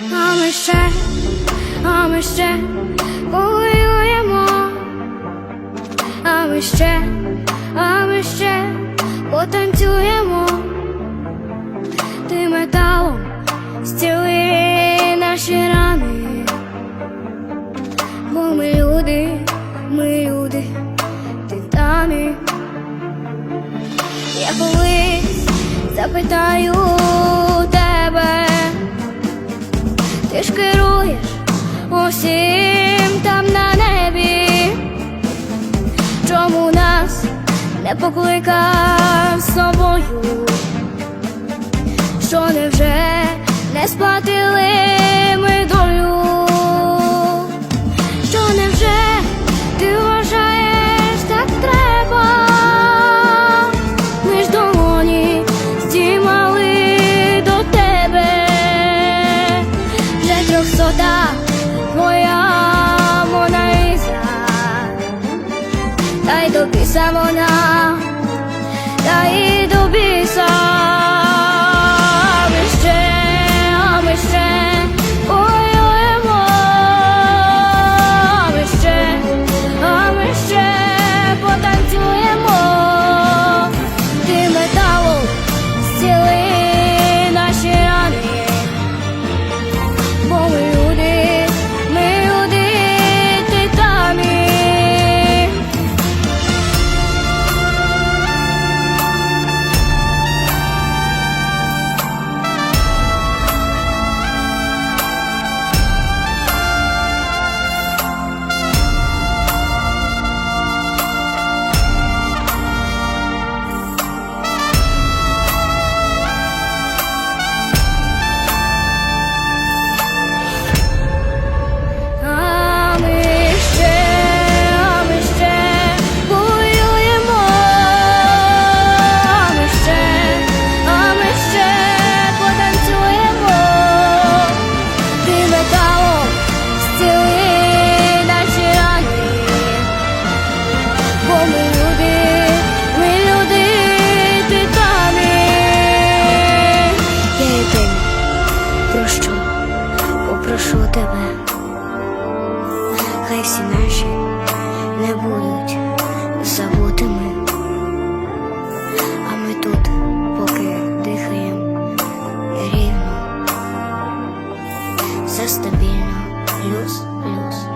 А ми ще, а ми ще повоюємо, а ми ще, а ми ще потанцюємо, ти металом зціли наші рани, бо ми люди, ми люди, титани. Я колись запитаю ти ж керуєш усім там на небі, чому нас не покликав з собою? Що невже не сплатили вже моя Моналіза, та й до біса вона, та й до біса. прошу тебе, хай всі наші не будуть забутими, а ми тут поки дихаємо рівно, все стабільно, плюс, плюс.